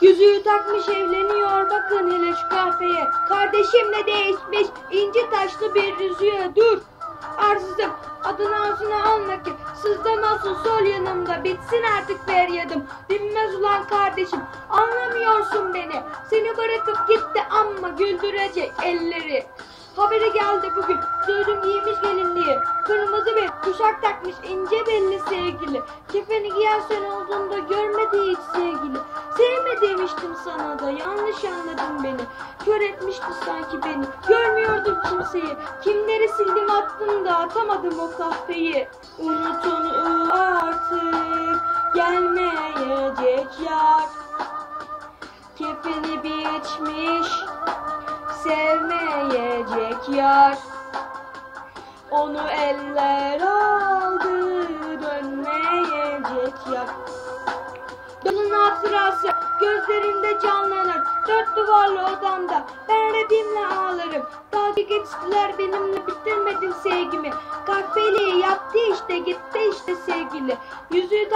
Yüzüğü takmış evleniyor. Bakın hele şu kahveye. Kardeşim de değişmiş inci taşlı bir yüzüğe. Dur. Arsızım adını ağzına alma ki. Sızda nasıl sol yanımda. Bitsin artık feryadım. Dinmez ulan kardeşim. Anlamıyorsun beni. Seni bırakıp gitti amma güldürecek elleri Haberi geldi bugün. Duydum giymiş gelinliği. Kırmızı bir kuşak takmış ince belli sevgili. Kefeni giyen sen olduğunda görmedi hiç sevgili. Sevme demiştim sana da yanlış anladın beni. Kör etmişti sanki beni. Görmüyordum kimseyi. Kimleri sildim attım da atamadım o kahveyi. Unut onu artık Gelmeyecek yar. Kefeni biçmiş Sevmeyecek yar. Onu eller aldı Dönmeyecek yar. Yolun hatırası gözlerinde canlanır. Dört duvarlı odamda ben redimle ağlarım. Dalga geçtiler benimle bitirmedim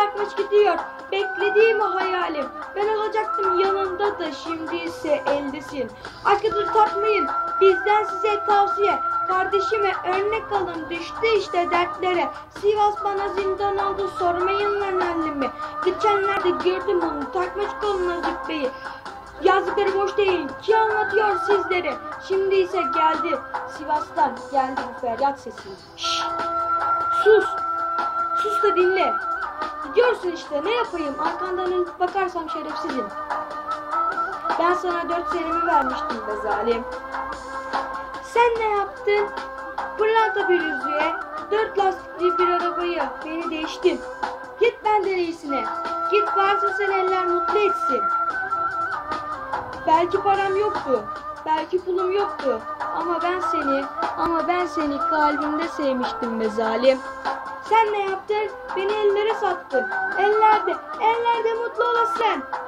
Takmış gidiyor. Beklediğim hayalim. Ben olacaktım yanında da şimdi ise eldesin. Aşkıdır takmayın bizden size tavsiye. Kardeşime örnek alın düştü işte dertlere. Sivas bana zindan oldu sormayın lan halimi Geçenlerde gördüm onu takmış koluna züppeyi. Yazdıkları boş değil ki anlatıyor sizleri Şimdi ise geldi Sivas'tan geldi bu feryat sesi. Şşş sus. Sus da dinle Gidiyorsun işte ne yapayım? Arkandan bakarsam şerefsizim Ben sana dört senemi vermiştim be zalim. Sen ne yaptın? Pırlanta bir yüzüğe Dört lastikli bir arabayı Beni değiştin Git benden iyisine. Git varsa sen eller mutlu etsin. Belki param yoktu Belki pulum yoktu. Ama ben seni Ama ben seni kalbimde sevmiştim be zalim. Sen ne yaptın? Beni ellere sattın. Ellerde Ellerde mutlu olasın